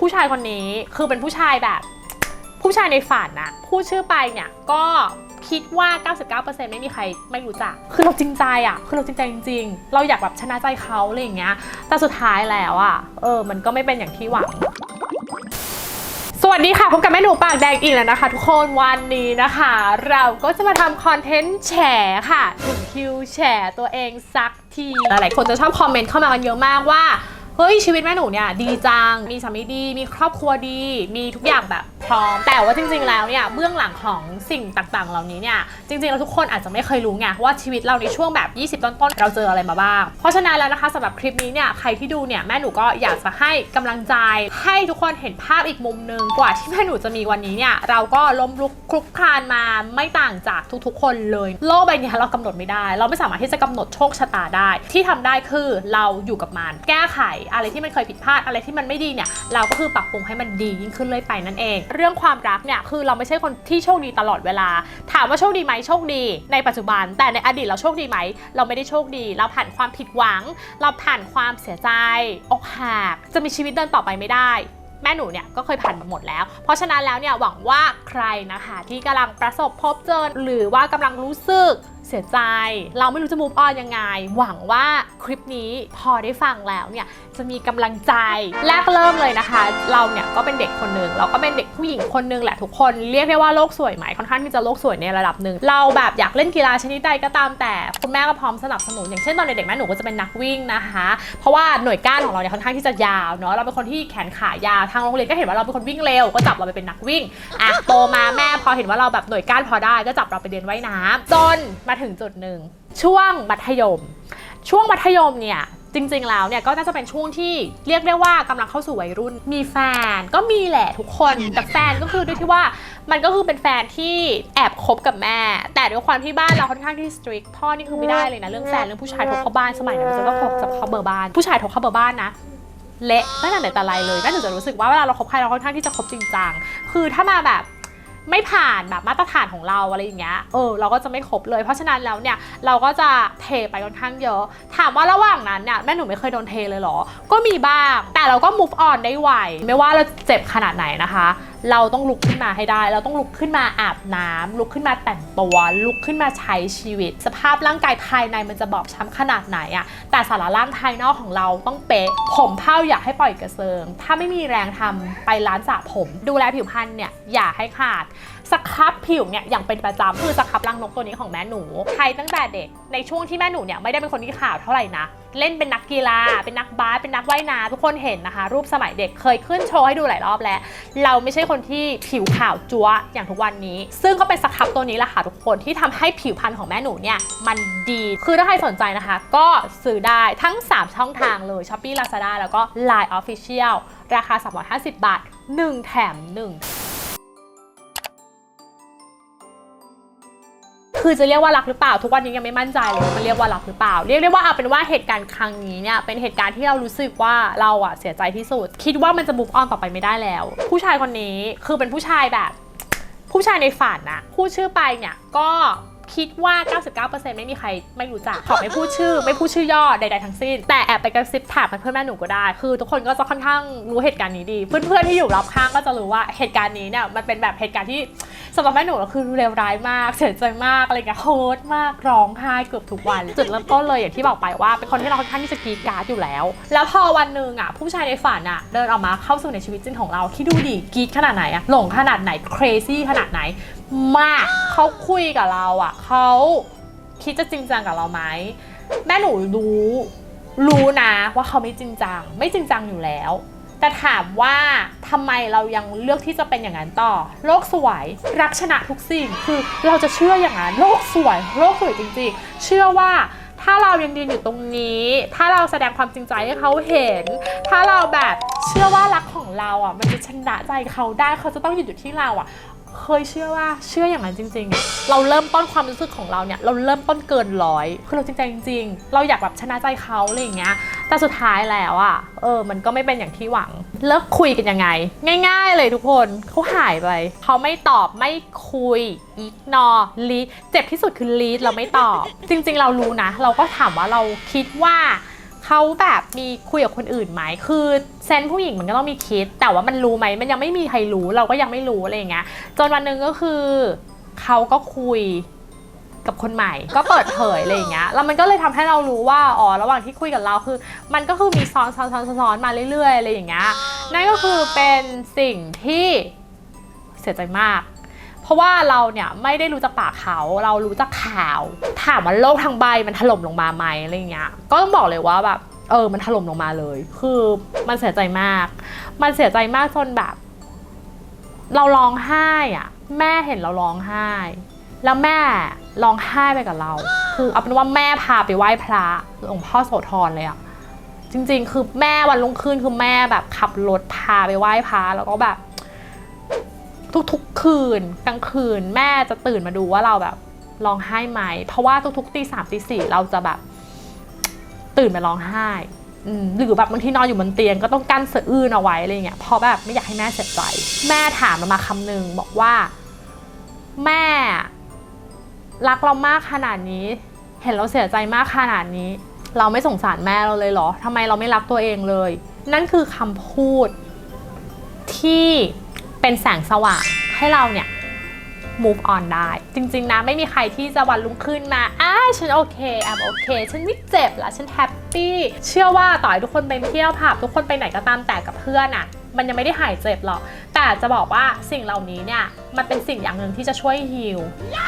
ผู้ชายคนนี้คือเป็นผู้ชายแบบ ผู้ชายในฝันนะพูดชื่อไปเนี่ยก็คิดว่า 99%ไม่มีใครไม่รู้จัก คือเราจริงใจอะคือเราจริงใจจริง ๆ เราอยากแบบชนะใจเขาอะไรอย่างเงี้ย แต่สุดท้ายแล้วอะเออ มันก็ไม่เป็นอย่างที่หวัง สวัสดีค่ะ พบกับแม่หนูปากแดงอีกแล้วนะคะ ทุกคน วันนี้นะคะ เราก็จะมาทำคอนเทนต์แฉค่ะถึงคิวแฉตัวเองสักที หลายๆคนจะชอบคอมเมนต์เข้ามากันเยอะมากว่า เฮ้ยชีวิตแม่หนูเนี่ยดีจัง มีสามีดี มีครอบครัวดี มีทุกอย่างแบบพร้อม แต่ว่าจริงๆแล้วเนี่ยเบื้องหลังของสิ่งต่างๆ เหล่านี้เนี่ยจริงๆแล้วทุกคนอาจจะไม่เคยรู้ไงว่าชีวิตเราในช่วงแบบ 20 ต้นๆเราเจออะไรมาบ้าง เพราะฉะนั้นแล้วนะคะสำหรับคลิปนี้เนี่ยใครที่ดูเนี่ยแม่หนูก็อยากจะให้กำลังใจ ให้ทุกคนเห็นภาพอีกมุมหนึ่งกว่าที่แม่หนูจะมีวันนี้เนี่ยเราก็ล้มลุกคลุกคลานมาไม่ต่างจากทุกๆ คนเลย โลกใบนี้เรากำหนดไม่ได้ เราไม่สามารถที่จะกำหนดโชคชะตาได้ ที่ทำได้คือเราอยู่กับมันแก้ไขอะไรที่มันเคยผิดพลาดอะไรที่มันไม่ดีเนี่ยเราก็คือปรับปรุงให้มันดียิ่งขึ้นเลยไปนั่นเอง เรื่องความรักเนี่ยคือเราไม่ใช่คนที่โชคดีตลอดเวลา ถามว่าโชคดีไหมโชคดี ในปัจจุบัน แต่ในอดีตเราโชคดีไหม เราไม่ได้โชคดี เราผ่านความผิดหวัง เราผ่านความเสียใจอกหักจะมีชีวิตเดินต่อไปไม่ได้แม่หนูเนี่ยก็เคยผ่านมาหมดแล้ว เพราะฉะนั้นแล้วเนี่ยหวังว่าใครนะคะที่กำลังประสบพบเจอหรือว่ากำลังรู้สึก เสียใจ เราไม่รู้จะ move on ยังไง หวังว่าคลิปนี้พอได้ฟังแล้วเนี่ยจะมีกำลังใจแรกเริ่มเลยนะคะ เราเนี่ยก็เป็นเด็กคนหนึ่งเราก็เป็นเด็กผู้หญิงคนหนึ่งแหละทุกคนเรียกได้ว่าโลกสวยไหมค่อนข้างที่จะโลกสวยในระดับหนึ่งเราแบบอยากเล่นกีฬาชนิดใดก็ตามแต่คุณแม่ก็พร้อมสนับสนุนอย่างเช่นตอนเด็กๆแม่หนูก็จะเป็นนักวิ่งนะคะ เพราะว่าหน่วยก้านของเราเนี่ยค่อนข้างที่จะยาวเนาะเราเป็นคนที่แขนขายาวทางโรงเรียนก็เห็นว่าเราเป็นคนวิ่งเร็วก็จับเราไปเป็นนักวิ่งอะโตมาแม่พอเห็นว่าเราแบบหน่วยก้านพอได้ก็จับเราไปเรียนว่ายน้ำจนมาถึงจุดหนึ่งช่วงมัธยม ช่วงมัธยมเนี่ยจริงๆ แล้วเนี่ยก็น่าจะเป็นช่วงที่เรียกได้ว่ากำลังเข้าสู่วัยรุ่น มีแฟนก็มีแหละทุกคนแต่แฟนก็คือด้วยที่ว่ามันก็คือเป็นแฟนที่แอบคบกับแม่ แต่ด้วยความที่บ้านเราค่อนข้างที่สตรีทพ่อนี่คือไม่ได้เลยนะเรื่องแฟนเรื่องผู้ชายโทรเข้าบ้านสมัยนั้นมันจะต้องโทรจะเข้าเบอร์บ้าน ผู้ชายโทรเข้าเบอร์บ้านนะเละตั้งแต่ไหนแต่ไรเลยแม่หนูจะรู้สึกว่าเวลาเราคบใครเราค่อนข้างที่จะคบจริงจังคือถ้ามาแบบ ไม่ผ่านแบบมาตรฐานของเราอะไรอย่างเงี้ย เออเราก็จะไม่ครบเลย เพราะฉะนั้นแล้วเนี่ยเราก็จะเทไปค่อนข้างเยอะ ถามว่าระหว่างนั้นเนี่ยแม่หนูไม่เคยโดนเทเลยเหรอ ก็มีบ้าง แต่เราก็ move on ได้ไว ไม่ว่าเราเจ็บขนาดไหนนะคะ เราต้องลุกขึ้นมาให้ได้ เราต้องลุกขึ้นมาอาบน้ำลุกขึ้นมาแต่งตัว ลุกขึ้นมาใช้ชีวิต สภาพร่างกายภายในมันจะบอบช้ำขนาดไหนอะแต่สาระร่างภายนอกของเราต้องเป๊ะ ผมเผ้าอยากให้ปล่อยกระเซิง ถ้าไม่มีแรงทำไปร้านสระผม ดูแลผิวพรรณเนี่ยอย่าให้ขาด สครับผิวเนี่ยอย่างเป็นประจำคือสครับรังนกตัวนี้ของแม่หนูใช้ตั้งแต่เด็ก ในช่วงที่แม่หนูเนี่ยไม่ได้เป็นคนที่ขาวเท่าไหร่นะเล่นเป็นนักกีฬา เป็นนักบาส เป็นนักว่ายน้ำทุกคนเห็นนะคะ รูปสมัยเด็กเคยขึ้นโชว์ให้ดูหลายรอบแล้ว เราไม่ใช่คนที่ผิวขาวจั๊วอย่างทุกวันนี้ ซึ่งก็เป็นสครับตัวนี้แหละค่ะทุกคนที่ทำให้ผิวพรรณของแม่หนูเนี่ยมันดี คือถ้าใครสนใจนะคะ ก็ซื้อได้ทั้ง 3 ช่องทางเลย Shopee Lazada แล้วก็ Line Official ราคา 350 บาท 1 แถม 1 คือจะเรียกว่ารักหรือเปล่า ทุกวันนี้ยังไม่มั่นใจเลยว่ามันเรียกว่ารักหรือเปล่า เรียกได้ว่าเอาเป็นว่าเหตุการณ์ครั้งนี้เนี่ยเป็นเหตุการณ์ที่เรารู้สึกว่าเราอะเสียใจที่สุด คิดว่ามันจะบุกออนต่อไปไม่ได้แล้ว ผู้ชายคนนี้คือเป็นผู้ชายแบบ ผู้ชายในฝันนะพูดชื่อไปเนี่ยก็ คิดว่า 99%ไม่มีใครไม่รู้จักขอไม่พูดชื่อ ไม่พูดชื่อย่อใดๆทั้งสิ้น แต่แอบไปกระซิบถามเพื่อนแม่หนูก็ได้ คือทุกคนก็จะค่อนข้างรู้เหตุการณ์นี้ดี เพื่อนๆที่อยู่รอบข้างก็จะรู้ว่าเหตุการณ์นี้เนี่ยมันเป็นแบบเหตุการณ์ที่สำหรับแม่หนูก็คือเลวร้ายมากเสียใจมากอะไรเงี้ยโฮดมากร้องไห้เกือบทุกวัน จุดเริ่มต้นเลยอย่างที่บอกไปว่าเป็นคนที่เราค่อนข้างที่จะกรีดการ์ดอยู่แล้ว แล้วพอวันหนึ่งอะผู้ชายในฝันอะเดินออกมาเข้าสู่ในชีวิตจริงของเราคิดดูดิกรีดขนาดไหนอะหลงขนาดไหน crazy ขนาดไหนมากเขาคุยกับเราอะเขาคิดจะจริงจังกับเราไหมแม่หนูรู้รู้นะว่าเขาไม่จริงจัง ไม่จริงจังอยู่แล้ว แต่ถามว่าทำไมเรายังเลือกที่จะเป็นอย่างนั้นต่อ โลกสวยรักชนะทุกสิ่งคือเราจะเชื่ออย่างนั้น โลกสวย โลกสวยจริงๆ เชื่อว่าถ้าเรายังยืนอยู่ตรงนี้ ถ้าเราแสดงความจริงใจให้เขาเห็น ถ้าเราแบบเชื่อว่ารักของเราอะ มันจะชนะใจเขาได้ เขาจะต้องหยุดอยู่ที่เราอะ เคยเชื่อว่าเชื่ออย่างนั้นจริง ๆ เราเริ่มต้นความรู้สึกของเราเนี่ยเราเริ่มต้นเกินร้อยคือเราจริงใจจริง ๆ เราอยากแบบชนะใจเขาอะไรอย่างเงี้ยแต่สุดท้ายแล้วอะ่ะเออ มันก็ไม่เป็นอย่างที่หวัง เลิกคุยกันยังไง ง่าย ๆ เลยทุกคนเขาหายไปเขาไม่ตอบไม่คุยอีกนอลีเจ็บที่สุดคือลีดเราไม่ตอบ จริง ๆ เรารู้นะ เราก็ถามว่าเราคิดว่า เขาแบบมีคุยกับคนอื่นไหมคือเซนผู้หญิงมันก็ต้องมีคิด แต่ว่ามันรู้ไหมมันยังไม่มีใครรู้เราก็ยังไม่รู้อะไรอย่างเงี้ยจนวันหนึ่งก็คือเขาก็คุยกับคนใหม่ ก็เปิดเผยอะไรอย่างเงี้ยแล้วมันก็เลยทำให้เรารู้ว่าอ๋อระหว่างที่คุยกับเราคือ มันก็คือมีซ้อนซ้อนซ้อนซ้อนมาเรื่อยๆอะไรอย่างเงี้ยนั่นก็คือเป็นสิ่งที่เสียใจมาก เพราะว่าเราเนี่ยไม่ได้รู้จักปากเขาเรารู้จักข่าว ถามว่าโลกทางใบมันถล่มลงมาไหมอะไรเงี้ยก็ต้องบอกเลยว่าแบบเออมันถล่มลงมาเลย คือมันเสียใจมาก มันเสียใจมากจนแบบ เราร้องไห้อะแม่เห็นเราร้องไห้ แล้วแม่ร้องไห้ไปกับเรา คือเอาเป็นว่าแม่พาไปไหว้พระหลวงพ่อโสธรเลยอะจริง ๆ คือแม่วันรุ่งขึ้นคือแม่แบบขับรถพาไปไหว้พระแล้วก็แบบ ทุกๆคืนกลางคืนแม่จะตื่นมาดูว่าเราแบบร้องไห้ไหม เพราะว่าทุกๆตีสามตีสี่เราจะแบบ ตื่นมาร้องไห้หรือแบบบางทีนอนอยู่บนเตียงก็ต้องกั้นเสะอื้นเอาไว้อะไรเงี้ยเพราะแบบไม่อยากให้แม่เสียใจ แม่ถามเรามาคำหนึ่งบอกว่า แม่รักเรามากขนาดนี้ เห็นเราเสียใจมากขนาดนี้ เราไม่สงสารแม่เราเลยเหรอทำไมเราไม่รักตัวเองเลย นั่นคือคำพูดที่ เป็นแสงสว่างให้เราเนี่ย move on ได้ จริง ๆ นะ ไม่มีใครที่จะวันรุ่งขึ้นมาอ้าฉันโอเคแอมโอเค ฉันไม่เจ็บละฉันแฮปปี้เชื่อว่าต่อให้ทุกคนไปเที่ยวผับทุกคนไปไหนก็ตามแต่กับเพื่อนอะมันยังไม่ได้หายเจ็บหรอก แต่จะบอกว่าสิ่งเหล่านี้เนี่ย มันเป็นสิ่งอย่างหนึ่งที่จะช่วยฮีล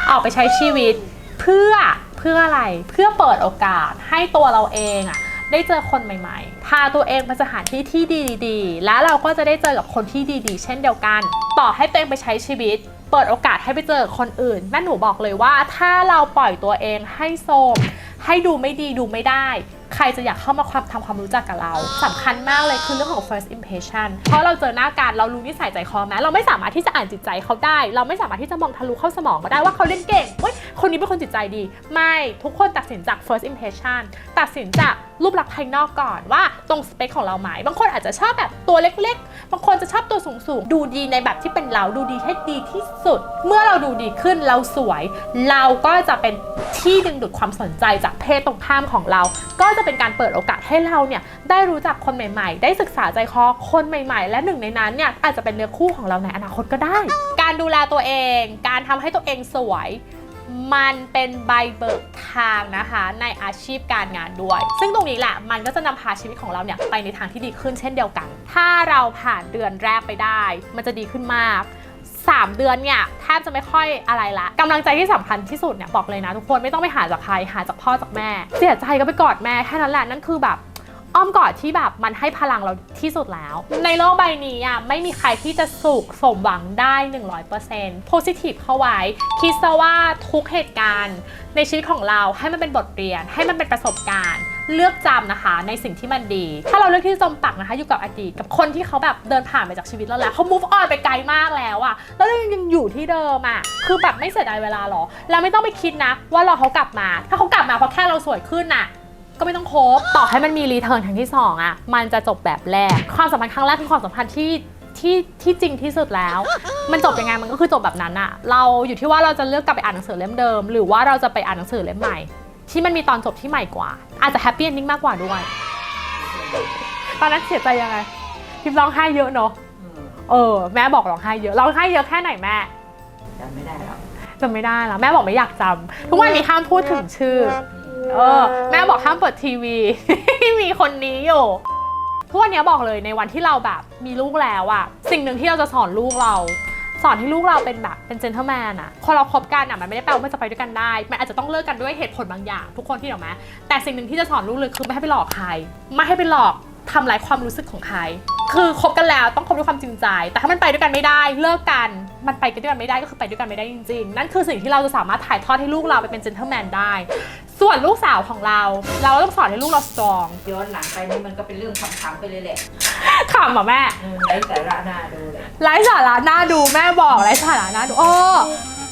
ออกไปใช้ชีวิตเพื่อเพื่ออะไรเพื่อเปิดโอกาสให้ตัวเราเองอะ ได้เจอคนใหม่ๆ พาตัวเองไปสถานที่ที่ดีๆ แล้วเราก็จะได้เจอกับคนที่ดีๆ เช่นเดียวกัน ต่อให้ตัวเองไปใช้ชีวิต เปิดโอกาสให้ไปเจอคนอื่น แม่หนูบอกเลยว่าถ้าเราปล่อยตัวเองให้โทมให้ดูไม่ดีดูไม่ได้ ใครจะอยากเข้ามาความทำความรู้จักกับเราสำคัญมากเลยคือเรื่องของ first impression เพราะเราเจอหน้ากันเรารู้นิสัยใจคอแม้เราไม่สามารถที่จะอ่านจิตใจเขาได้ เราไม่สามารถที่จะมองทะลุเข้าสมองก็ได้ว่าเขาเล่นเก่งเว้ยคนนี้เป็นคนจิตใจดี ไม่ทุกคนตัดสินจาก first impression ตัดสินจากรูปลักษณ์ภายนอกก่อนว่าตรงสเปคของเราไหมบางคนอาจจะชอบแบบตัวเล็กๆ บางคนจะชอบตัวสูงๆ ดูดีในแบบที่เป็นเราดูดีให้ดีที่สุด เมื่อเราดูดีขึ้นเราสวย เราก็จะเป็นที่ดึงดูดความสนใจจากเพศตรงข้ามของเรา ก็จะเป็นการเปิดโอกาสให้เราเนี่ยได้รู้จักคนใหม่ๆ ได้ศึกษาใจคอคนใหม่ๆ และหนึ่งในนั้นเนี่ยอาจจะเป็นเนื้อคู่ของเราในอนาคตก็ได้ การดูแลตัวเอง การทำให้ตัวเองสวยมันเป็นใบเบิกทางนะคะในอาชีพการงานด้วย ซึ่งตรงนี้แหละมันก็จะนำพาชีวิตของเราเนี่ยไปในทางที่ดีขึ้นเช่นเดียวกัน ถ้าเราผ่านเดือนแรกไปได้ มันจะดีขึ้นมาก 3 เดือนเนี่ยแทบจะไม่ค่อยอะไรละกำลังใจที่สำคัญที่สุดเนี่ยบอกเลยนะ ทุกคนไม่ต้องไปหาจากใครหาจากพ่อจากแม่ เสียใจก็ไปกอดแม่แค่นั้นแหละนั่นคือแบบอ้อมกอดที่แบบมันให้พลังเราที่สุดแล้ว ในโลกใบนี้อะไม่มีใครที่จะสุขสมหวังได้ 100% positive เข้าไว้ คิดซะว่าทุกเหตุการณ์ในชีวิตของเราให้มันเป็นบทเรียน ให้มันเป็นประสบการณ์ เลือกจำนะคะในสิ่งที่มันดี ถ้าเราเลือกที่จะจมปักนะคะ อยู่กับอดีตกับคนที่เขาแบบเดินผ่านไปจากชีวิตเราแล้วเขา move on ไปไกลมากแล้วอะแล้วเรายังอยู่ที่เดิมอะคือแบบไม่เสียดายเวลาหรอแล้วไม่ต้องไปคิดนะ ว่ารอเขากลับมา ถ้าเขากลับมาเพราะแค่เราสวยขึ้นน่ะก็ไม่ต้องคบต่อให้มันมีรีเทิร์นครั้งที่สองอะมันจะจบแบบแรก ความสัมพันธ์ครั้งแรกคือความสัมพันธ์ที่ที่ที่จริงที่สุดแล้ว มันจบยังไงมันก็คือจบแบบนั้นอะเราอยู่ที่ว่าเราจะเลือกกลับไปอ่านหนังสือเล่มเดิม หรือว่าเราจะไปอ่านหนังสือเล่มใหม่ ที่มันมีตอนจบที่ใหม่กว่า อาจจะแฮปปี้เอนดิ้งมากกว่าด้วย ตอนนั้นเสียใจยังไงพิมพ์ร้องไห้เยอะเนอะอืมเออ แม่บอกร้องไห้เยอะร้องไห้เยอะแค่ไหนแม่จำไม่ได้หรอกจำไม่ได้แล้วแม่บอกไม่อยากจำทุกวันนี้ห้ามพูดถึงชื่อ เออ แม่บอกห้ามเปิดทีวี มีคนนี้อยู่ทุกวันนี้บอกเลยในวันที่เราแบบมีลูกแล้วอะสิ่งหนึ่งที่เราจะสอนลูกเราส อนให้ลูกเราเป็นแบบเป็นเจนเท l แมนอะคนเราคบกันอะมันไม่ได้แปลว่ามันจะไปด้วยกันได้ มันอาจจะต้องเลิกกันด้วยเหตุผลบางอย่าง ทุกคนที่เห็นไหมแต่สิ่งหนึ่งที่จะสอนลูกเลยคือไม่ให้ไปหลอกใคร ไม่ให้ไปหลอกทำลายความรู้สึกของใคร คือคบกันแล้วต้องคบด้วยความจริงใจ แต่ถ้ามันไปด้วยกันไม่ได้เลิกกัน มันไปกันด้วยกันไม่ได้ก็คือไปด้วยกันไม่ได้จริงๆ นั่นคือสิ่งที่เราจะสามารถถ่ายทอดให้ลูกเราไปเป็นเจนเท l แมนได้ ส่วนลูกสาวของเรา เราต้องสอนให้ลูกเราสตรองย้อนหลังไปนี่มันก็เป็นเรื่องขำๆไปเลยแหละขำเหรอแม่เออไร้สาระน่าดูเลย ไร้สาระน่าดูแม่บอกไร้สาระน่าดูโอ้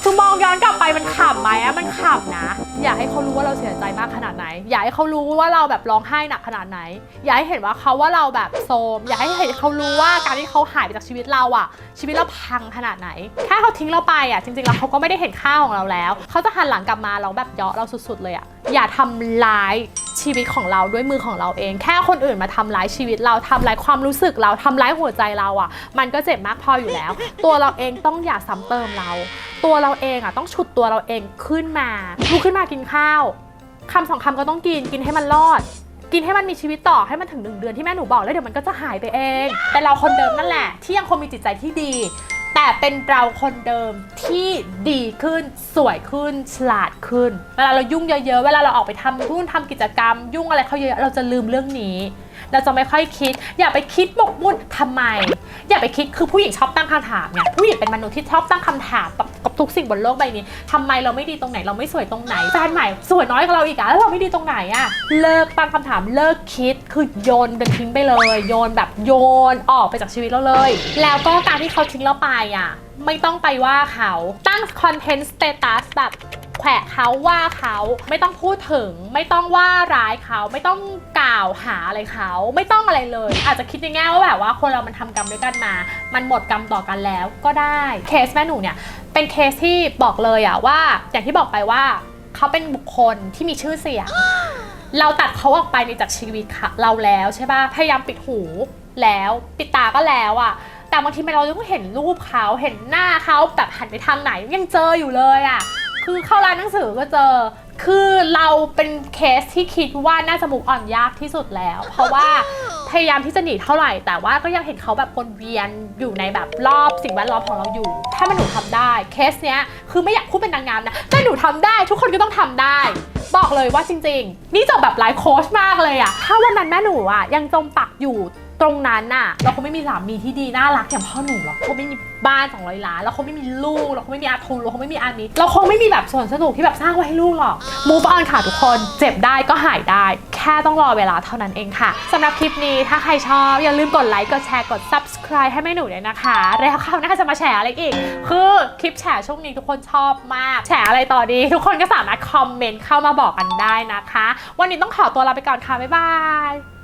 คือมองย้อนกลับไปมันขำไหมอะมันขำนะ อยากให้เขารู้ว่าเราเสียใจมากขนาดไหน อยากให้เขารู้ว่าเราแบบร้องไห้หนักขนาดไหน อยากให้เห็นว่าเขาว่าเราแบบโซม อยากให้เห็นเขารู้ว่าการที่เขาหายไปจากชีวิตเราอะชีวิตเราพังขนาดไหน แค่เขาทิ้งเราไปอะจริงๆแล้วเขาก็ไม่ได้เห็นค่าของเราแล้ว เขาจะหันหลังกลับมาเราแบบเยาะเราสุด ๆ เลยอะ อย่าทำร้ายชีวิตของเราด้วยมือของเราเอง แค่คนอื่นมาทำร้ายชีวิตเราทำร้ายความรู้สึกเราทำร้ายหัวใจเราอะ่ะ มันก็เจ็บมากพออยู่แล้ว ตัวเราเองต้องอย่าซ้ำเติมเรา ตัวเราเองอะ่ะต้องฉุดตัวเราเองขึ้นมาลุกขึ้นมากินข้าวคำสองคำก็ต้องกินกินให้มันรอด กินให้มันมีชีวิตต่อให้มันถึงหนึ่งเดือนที่แม่หนูบอกแล้วเดี๋ยวมันก็จะหายไปเอง แต่เราคนเดิมนั่นแหละ ที่ยังคงมีจิตใจที่ดี แต่เป็นเราคนเดิมที่ดีขึ้นสวยขึ้นฉลาดขึ้น เวลาเรายุ่งเยอะๆ เวลาเราออกไปทำรุ่นทำกิจกรรม ยุ่งอะไรเขาเยอะๆเราจะลืมเรื่องนี้ เราจะไม่ค่อยคิด อย่าไปคิดบกมุ่นทำไม อย่าไปคิดคือผู้หญิงชอบตั้งคำถามเนี่ยผู้หญิงเป็นมนุษย์ที่ชอบตั้งคำถามกับทุกสิ่งบนโลกใบนี้ทำไมเราไม่ดีตรงไหนเราไม่สวยตรงไหนแฟนใหม่สวยน้อยกว่าเราอีกอะแล้วเราไม่ดีตรงไหนอะเลิกตั้งคำถามเลิกคิดคือโยนเดินทิ้งไปเลย โยนแบบโยนออกไปจากชีวิตเราเลย แล้วก็การที่เขาทิ้งเราไปอะไม่ต้องไปว่าเขาตั้งคอนเทนต์สเตตัสแบบ ขวะเขาว่าเขาไม่ต้องพูดถึง ไม่ต้องว่าร้ายเขาไม่ต้องกล่าวหาอะไรเขา ไม่ต้องอะไรเลย อาจจะคิดในแง่ว่าแบบว่าคนเรามันทำกรรมด้วยกันมา มันหมดกรรมต่อกันแล้วก็ได้เคสแม่หนูเนี่ยเป็นเคสที่บอกเลยอะว่า อย่างที่บอกไปว่าเขาเป็นบุคคลที่มีชื่อเสียงเราตัดเขาออกไปในจากชีวิตเราแล้วใช่ป่ะพยายามปิดหูแล้วปิดตาก็แล้วอะแต่บางทีมันเราต้องเห็นรูปเขาเห็นหน้าเขาแบบหันไปทางไหนยังเจออยู่เลยอะ คือเข้าร้านหนังสือก็เจอ คือเราเป็นเคสที่คิดว่าน่าจะมุกอ่อนยากที่สุดแล้ว เพราะว่าพยายามที่จะหนีเท่าไหร่ แต่ว่าก็ยังเห็นเขาแบบวนเวียนอยู่ในแบบรอบสิ่งแวดล้อมของเราอยู่ ถ้ามันหนูทำได้เคสเนี้ยคือไม่อยากพูดเป็นนางงามนะแต่หนูทำได้ ทุกคนก็ต้องทำได้ บอกเลยว่าจริง ๆ นี่จบแบบไลฟ์โค้ชมากเลยอะถ้าวันนั้นแม่หนูอะยังจมปักอยู่ ตรงนั้นน่ะ เราคงไม่มีสามีที่ดีน่ารักอย่างพ่อหนูหรอกคงไม่มีบ้าน 200 ล้าน เราคงไม่มีลูก เราคงไม่มีอาทูเราคงไม่มีอามิเราคงไม่มีแบบส่วนสนุกที่แบบสร้างไว้ให้ลูกหรอก move on ค่ะทุกคนเจ็บได้ก็หายได้ แค่ต้องรอเวลาเท่านั้นเองค่ะสำหรับคลิปนี้ถ้าใครชอบอย่าลืมกดไลค์กดแชร์กด subscribe ให้แม่หนูด้วยนะคะแล้วคราวหน้าจะมาแชร์อะไรอีก คือคลิปแชร์ช่วงนี้ทุกคนชอบมาก แชร์อะไรต่อดี ทุกคนก็สามารถคอมเมนต์เข้ามาบอกกันได้นะคะ วันนี้ต้องขอตัวลาไปก่อนค่ะบ๊ายบาย